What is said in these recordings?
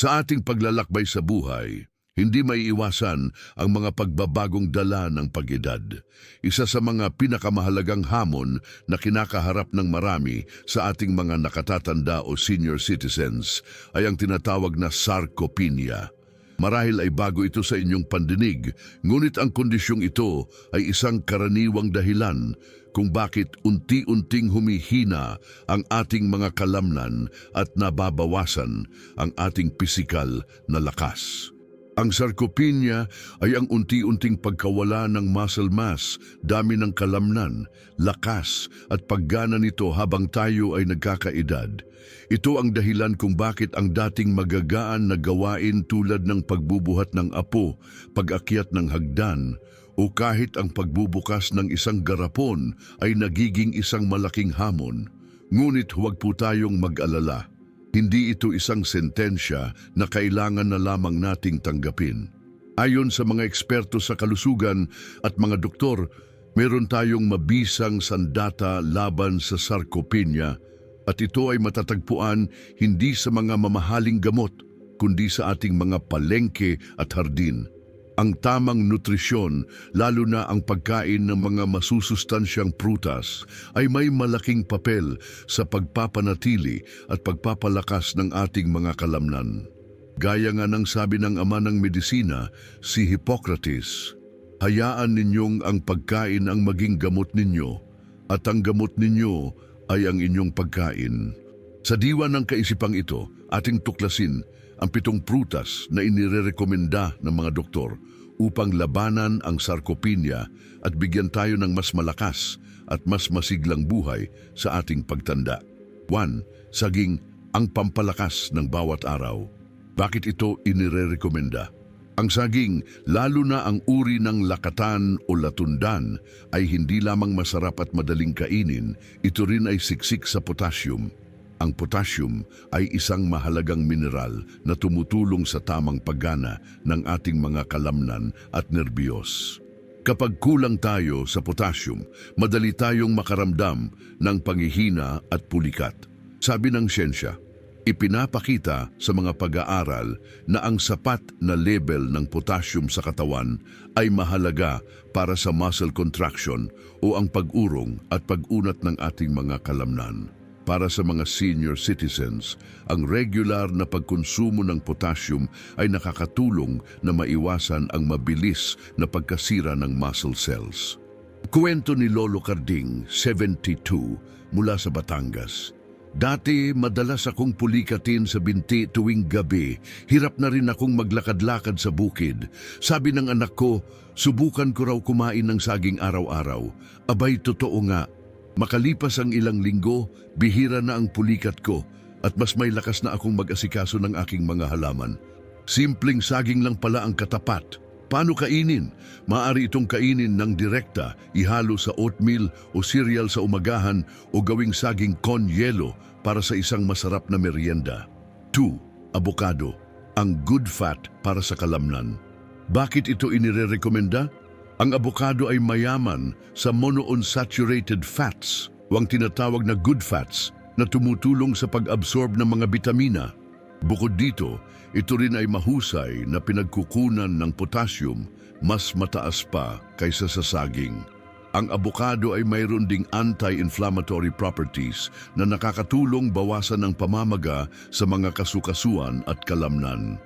Sa ating paglalakbay sa buhay, hindi may iwasan ang mga pagbabagong dala ng pag-edad. Isa sa mga pinakamahalagang hamon na kinakaharap ng marami sa ating mga nakatatanda o senior citizens ay ang tinatawag na sarcopenia. Marahil ay bago ito sa inyong pandinig, ngunit ang kondisyong ito ay isang karaniwang dahilan kung bakit unti-unting humihina ang ating mga kalamnan at nababawasan ang ating pisikal na lakas. Ang sarcopenia ay ang unti-unting pagkawala ng muscle mass, dami ng kalamnan, lakas at paggana nito habang tayo ay nagkakaedad. Ito ang dahilan kung bakit ang dating magagaan na gawain tulad ng pagbubuhat ng apo, pag-akyat ng hagdan, o kahit ang pagbubukas ng isang garapon ay nagiging isang malaking hamon. Ngunit huwag po tayong mag-alala. Hindi ito isang sentensya na kailangan na lamang nating tanggapin. Ayon sa mga eksperto sa kalusugan at mga doktor, meron tayong mabisang sandata laban sa sarcopenia at ito ay matatagpuan hindi sa mga mamahaling gamot kundi sa ating mga palengke at hardin. Ang tamang nutrisyon, lalo na ang pagkain ng mga masusustansyang prutas, ay may malaking papel sa pagpapanatili at pagpapalakas ng ating mga kalamnan. Gaya nga ng sabi ng ama ng medisina, si Hippocrates, Hayaan ninyong ang pagkain ang maging gamot ninyo, at ang gamot ninyo ay ang inyong pagkain. Sa diwa ng kaisipang ito, ating tuklasin ang pitong prutas na inirerekomenda ng mga doktor upang labanan ang sarcopenia at bigyan tayo ng mas malakas at mas masiglang buhay sa ating pagtanda. 1. Saging ang pampalakas ng bawat araw. Bakit ito inirerekomenda? Ang saging, lalo na ang uri ng lakatan o latundan, ay hindi lamang masarap at madaling kainin, ito rin ay siksik sa potassium. Ang potassium ay isang mahalagang mineral na tumutulong sa tamang paggana ng ating mga kalamnan at nerbiyos. Kapag kulang tayo sa potassium, madali tayong makaramdam ng pangihina at pulikat. Sabi ng siyensya, Ipinapakita sa mga pag-aaral na ang sapat na level ng potassium sa katawan ay mahalaga para sa muscle contraction o ang pag-urong at pag-unat ng ating mga kalamnan. Para sa mga senior citizens, ang regular na pagkonsumo ng potassium ay nakakatulong na maiwasan ang mabilis na pagkasira ng muscle cells. Kuwento ni Lolo Carding, 72, mula sa Batangas. Dati madalas akong pulikatin sa binti tuwing gabi. Hirap na rin akong maglakad-lakad sa bukid. Sabi ng anak ko, subukan ko raw kumain ng saging araw-araw. Abay, totoo nga. Makalipas ang ilang linggo, bihira na ang pulikat ko at mas may lakas na akong mag-asikaso ng aking mga halaman. Simpleng saging lang pala ang katapat. Paano kainin? Maari itong kainin ng direkta, ihalo sa oatmeal o cereal sa umagahan o gawing saging con yelo para sa isang masarap na merienda. 2. Avocado, ang good fat para sa kalamnan. Bakit ito inirerekomenda? Ang avocado ay mayaman sa monounsaturated fats o ang tinatawag na good fats na tumutulong sa pag-absorb ng mga bitamina. Bukod dito, ito rin ay mahusay na pinagkukunan ng potassium mas mataas pa kaysa sa saging. Ang abokado ay mayroon ding anti-inflammatory properties na nakakatulong bawasan ang pamamaga sa mga kasukasuan at kalamnan.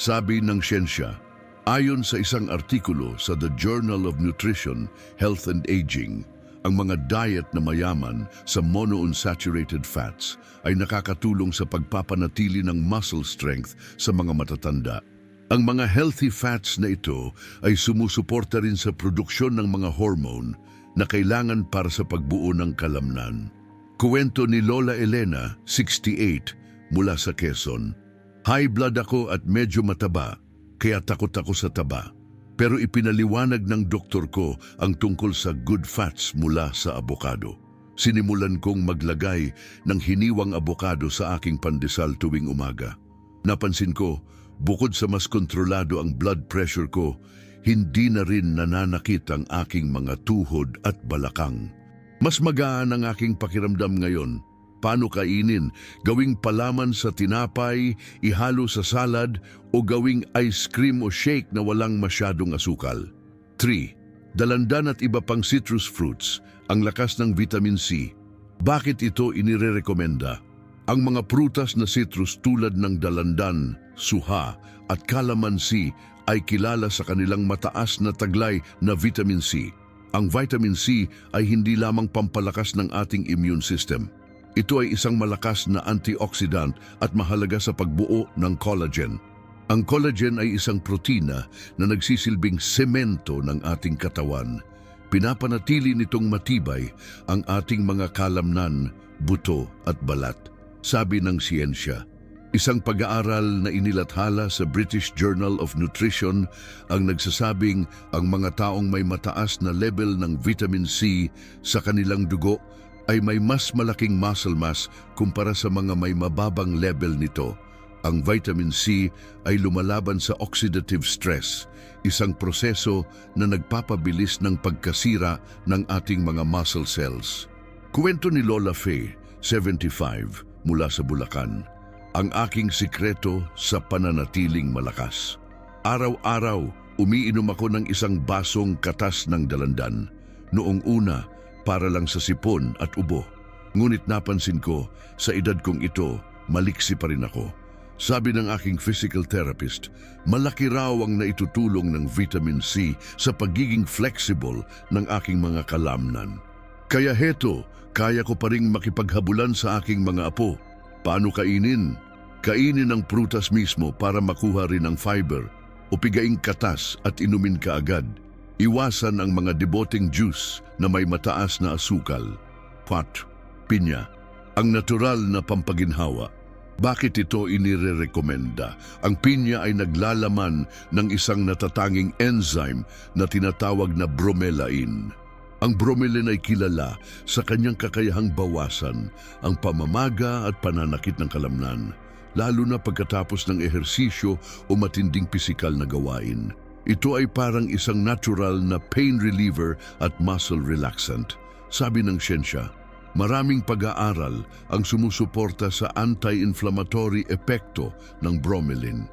Sabi ng siyensya, ayon sa isang artikulo sa The Journal of Nutrition, Health and Aging, ang mga diet na mayaman sa monounsaturated fats ay nakakatulong sa pagpapanatili ng muscle strength sa mga matatanda. Ang mga healthy fats na ito ay sumusuporta rin sa produksyon ng mga hormone na kailangan para sa pagbuo ng kalamnan. Kuwento ni Lola Elena, 68, mula sa Quezon. High blood ako at medyo mataba, kaya takot ako sa taba. Pero ipinaliwanag ng doktor ko ang tungkol sa good fats mula sa abokado. Sinimulan kong maglagay ng hiniwang abokado sa aking pandesal tuwing umaga. Napansin ko, bukod sa mas kontrolado ang blood pressure ko, hindi na rin nananakit ang aking mga tuhod at balakang. Mas magaan ang aking pakiramdam ngayon Paano kainin? Gawing palaman sa tinapay, ihalo sa salad, o gawing ice cream o shake na walang masyadong asukal. 3. Dalandan at iba pang citrus fruits, ang lakas ng vitamin C. Bakit ito inirerekomenda? Ang mga prutas na citrus tulad ng dalandan, suha at calamansi ay kilala sa kanilang mataas na taglay na vitamin C. Ang vitamin C ay hindi lamang pampalakas ng ating immune system. Ito ay isang malakas na antioxidant at mahalaga sa pagbuo ng collagen. Ang collagen ay isang protina na nagsisilbing semento ng ating katawan. Pinapanatili nitong matibay ang ating mga kalamnan, buto at balat. Sabi ng siyensya, isang pag-aaral na inilathala sa British Journal of Nutrition ang nagsasabing ang mga taong may mataas na level ng vitamin C sa kanilang dugo ay may mas malaking muscle mass kumpara sa mga may mababang level nito. Ang vitamin C ay lumalaban sa oxidative stress, isang proseso na nagpapabilis ng pagkasira ng ating mga muscle cells. Kuwento ni Lola Faye, 75, mula sa Bulacan, ang aking sikreto sa pananatiling malakas. Araw-araw, umiinom ako ng isang basong katas ng dalandan. Noong una, para lang sa sipon at ubo. Ngunit napansin ko, sa edad kong ito, maliksi pa rin ako. Sabi ng aking physical therapist, malaki raw ang naitutulong ng vitamin C sa pagiging flexible ng aking mga kalamnan. Kaya heto, kaya ko pa rin makipaghabulan sa aking mga apo. Paano kainin? Kainin ang prutas mismo para makuha rin ang fiber o pigaing katas at inumin ka agad. Iwasan ang mga deboting juice na may mataas na asukal. Pot, pinya, ang natural na pampaginhawa. Bakit ito inirerekomenda? Ang pinya ay naglalaman ng isang natatanging enzyme na tinatawag na bromelain. Ang bromelain ay kilala sa kanyang kakayahang bawasan ang pamamaga at pananakit ng kalamnan, lalo na pagkatapos ng ehersisyo o matinding pisikal na gawain. Ito ay parang isang natural na pain reliever at muscle relaxant. Sabi ng siyensya, maraming pag-aaral ang sumusuporta sa anti-inflammatory epekto ng bromelain.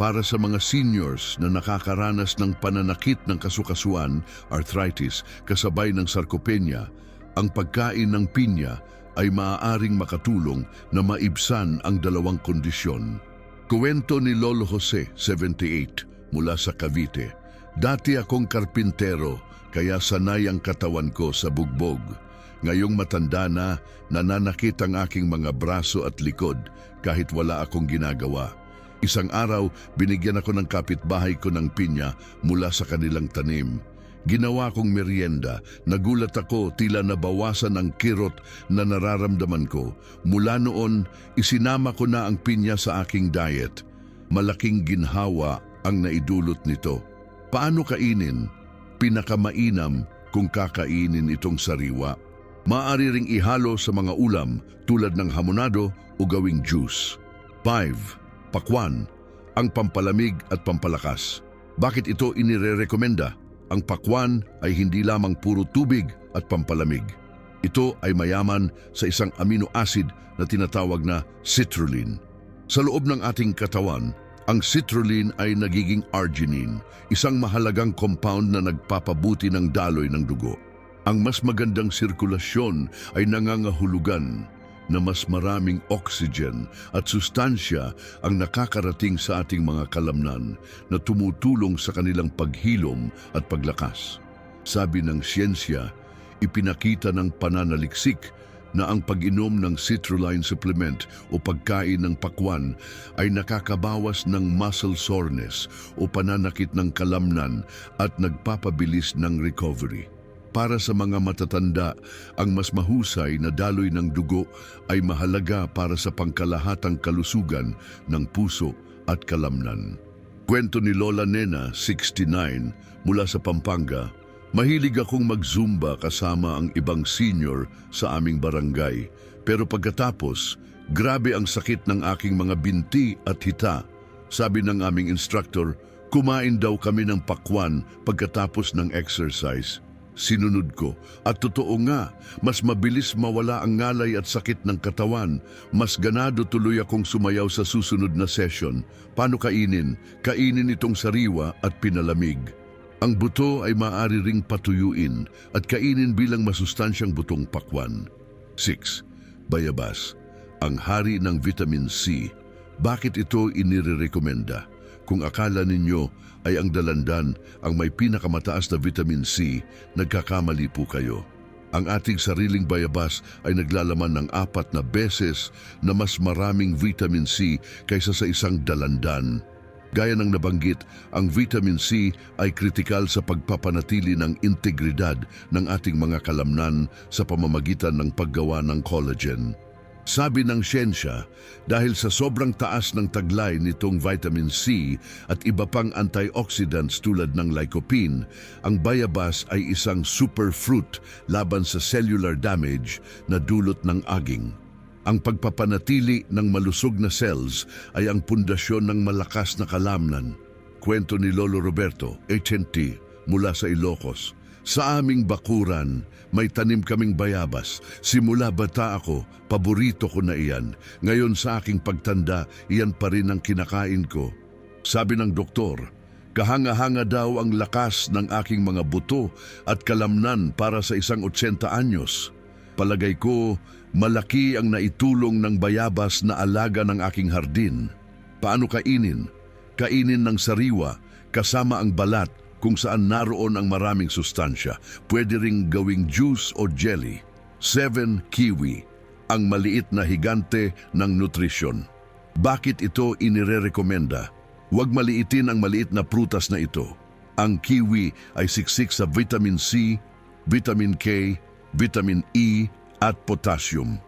Para sa mga seniors na nakakaranas ng pananakit ng kasukasuan, arthritis, kasabay ng sarcopenia, ang pagkain ng pinya ay maaaring makatulong na maibsan ang dalawang kondisyon. Kuwento ni Lolo Jose, 78, mula sa Cavite. Dati akong karpintero, kaya sanay ang katawan ko sa bugbog. Ngayong matanda na, nananakit ang aking mga braso at likod kahit wala akong ginagawa. Isang araw, binigyan ako ng kapitbahay ko ng pinya mula sa kanilang tanim. Ginawa kong merienda, nagulat ako tila nabawasan ang kirot na nararamdaman ko. Mula noon, isinama ko na ang pinya sa aking diet. Malaking ginhawa ang naidulot nito. Paano kainin? Pinakamainam kung kakainin itong sariwa. Maaari ring ihalo sa mga ulam tulad ng hamonado o gawing juice. 5. Pakwan, ang pampalamig at pampalakas. Bakit ito inirerekomenda? Ang pakwan ay hindi lamang puro tubig at pampalamig. Ito ay mayaman sa isang amino acid na tinatawag na citrulline. Sa loob ng ating katawan, ang citrulline ay nagiging arginine, isang mahalagang compound na nagpapabuti ng daloy ng dugo. Ang mas magandang sirkulasyon ay nangangahulugan na mas maraming oxygen at sustansya ang nakakarating sa ating mga kalamnan na tumutulong sa kanilang paghilom at paglakas. Sabi ng siyensya, ipinakita ng pananaliksik na ang pag-inom ng citrulline supplement o pagkain ng pakwan ay nakakabawas ng muscle soreness o pananakit ng kalamnan at nagpapabilis ng recovery. Para sa mga matatanda, ang mas mahusay na daloy ng dugo ay mahalaga para sa pangkalahatang kalusugan ng puso at kalamnan. Kwento ni Lola Nena, 69, mula sa Pampanga, Mahilig akong mag-zumba kasama ang ibang senior sa aming barangay. Pero pagkatapos, grabe ang sakit ng aking mga binti at hita. Sabi ng aming instructor, kumain daw kami ng pakwan pagkatapos ng exercise. Sinunod ko. At totoo nga, mas mabilis mawala ang ngalay at sakit ng katawan. Mas ganado tuloy akong sumayaw sa susunod na session. Paano kainin? Kainin itong sariwa at pinalamig. Ang buto ay maaari ring patuyuin at kainin bilang masustansyang butong pakwan. 6. Bayabas. Ang hari ng vitamin C. Bakit ito inirekomenda? Kung akala ninyo ay ang dalandan ang may pinakamataas na vitamin C, nagkakamali po kayo. Ang ating sariling bayabas ay naglalaman ng apat na beses na mas maraming vitamin C kaysa sa isang dalandan. Gaya ng nabanggit, ang vitamin C ay kritikal sa pagpapanatili ng integridad ng ating mga kalamnan sa pamamagitan ng paggawa ng collagen. Sabi ng siyensya, dahil sa sobrang taas ng taglay nitong vitamin C at iba pang antioxidants tulad ng lycopene, ang bayabas ay isang superfruit laban sa cellular damage na dulot ng aging. Ang pagpapanatili ng malusog na cells ay ang pundasyon ng malakas na kalamnan. Kwento ni Lolo Roberto, HNT, mula sa Ilocos. Sa aming bakuran, may tanim kaming bayabas. Simula bata ako, paborito ko na iyan. Ngayon sa aking pagtanda, iyan pa rin ang kinakain ko. Sabi ng doktor, kahanga-hanga daw ang lakas ng aking mga buto at kalamnan para sa isang 80 anyos. Palagay ko, malaki ang naitulong ng bayabas na alaga ng aking hardin. Paano kainin? Kainin ng sariwa, kasama ang balat kung saan naroon ang maraming sustansya. Pwede ring gawing juice o jelly. 7. Kiwi, ang maliit na higante ng nutrisyon. Bakit ito inirerekomenda? Huwag maliitin ang maliit na prutas na ito. Ang kiwi ay siksik sa vitamin C, vitamin K, vitamin E at potassium.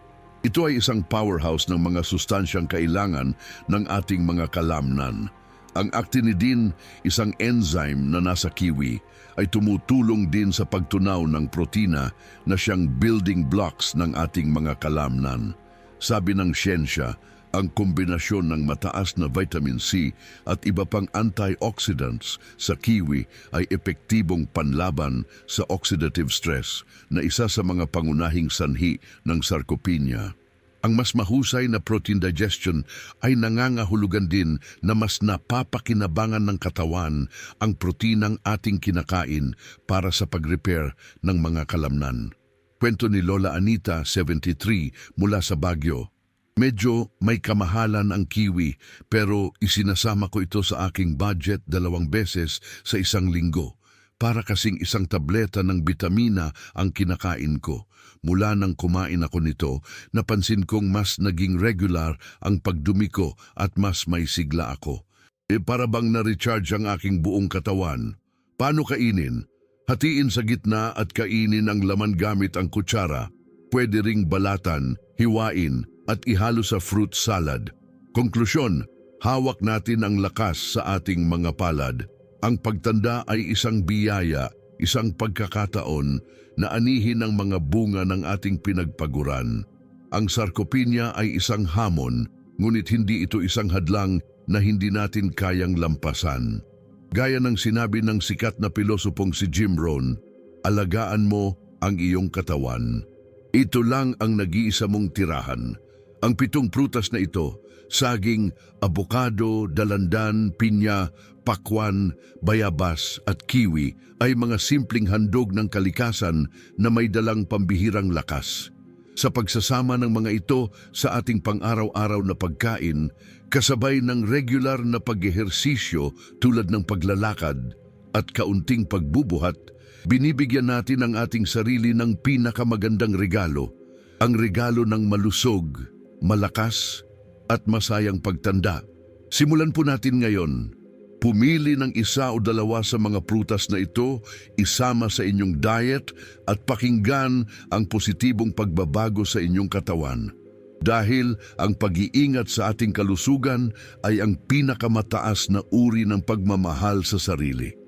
Ito ay isang powerhouse ng mga sustansyang kailangan ng ating mga kalamnan. Ang actinidin, isang enzyme na nasa kiwi, ay tumutulong din sa pagtunaw ng protina na siyang building blocks ng ating mga kalamnan. Sabi ng siyensya, ang kombinasyon ng mataas na vitamin C at iba pang antioxidants sa kiwi ay epektibong panlaban sa oxidative stress na isa sa mga pangunahing sanhi ng sarcopenia. Ang mas mahusay na protein digestion ay nangangahulugan din na mas napapakinabangan ng katawan ang proteinang ating kinakain para sa pag-repair ng mga kalamnan. Kwento ni Lola Anita, 73, mula sa Baguio. Medyo may kamahalan ang kiwi pero isinasama ko ito sa aking budget dalawang beses sa isang linggo. Para kasing isang tableta ng bitamina ang kinakain ko. Mula nang kumain ako nito, napansin kong mas naging regular ang pagdumi ko at mas may sigla ako. E para bang na-recharge ang aking buong katawan? Paano kainin? Hatiin sa gitna at kainin ang laman gamit ang kutsara. Pwede ring balatan, hiwain at ihalo sa fruit salad. Konklusyon, hawak natin ang lakas sa ating mga palad. Ang pagtanda ay isang biyaya, isang pagkakataon na anihin ang mga bunga ng ating pinagpaguran. Ang sarcopenia ay isang hamon, ngunit hindi ito isang hadlang na hindi natin kayang lampasan. Gaya ng sinabi ng sikat na pilosopong si Jim Rohn, alagaan mo ang iyong katawan. Ito lang ang nag-iisa mong tirahan. Ang pitong prutas na ito, saging, abokado, dalandan, pinya, pakwan, bayabas at kiwi ay mga simpleng handog ng kalikasan na may dalang pambihirang lakas. Sa pagsasama ng mga ito sa ating pang-araw-araw na pagkain, kasabay ng regular na pag-ehersisyo tulad ng paglalakad at kaunting pagbubuhat, binibigyan natin ang ating sarili ng pinakamagandang regalo, ang regalo ng malusog, malakas at masayang pagtanda. Simulan po natin ngayon. Pumili ng isa o dalawa sa mga prutas na ito, isama sa inyong diet at pakinggan ang positibong pagbabago sa inyong katawan. Dahil ang pag-iingat sa ating kalusugan ay ang pinakamataas na uri ng pagmamahal sa sarili.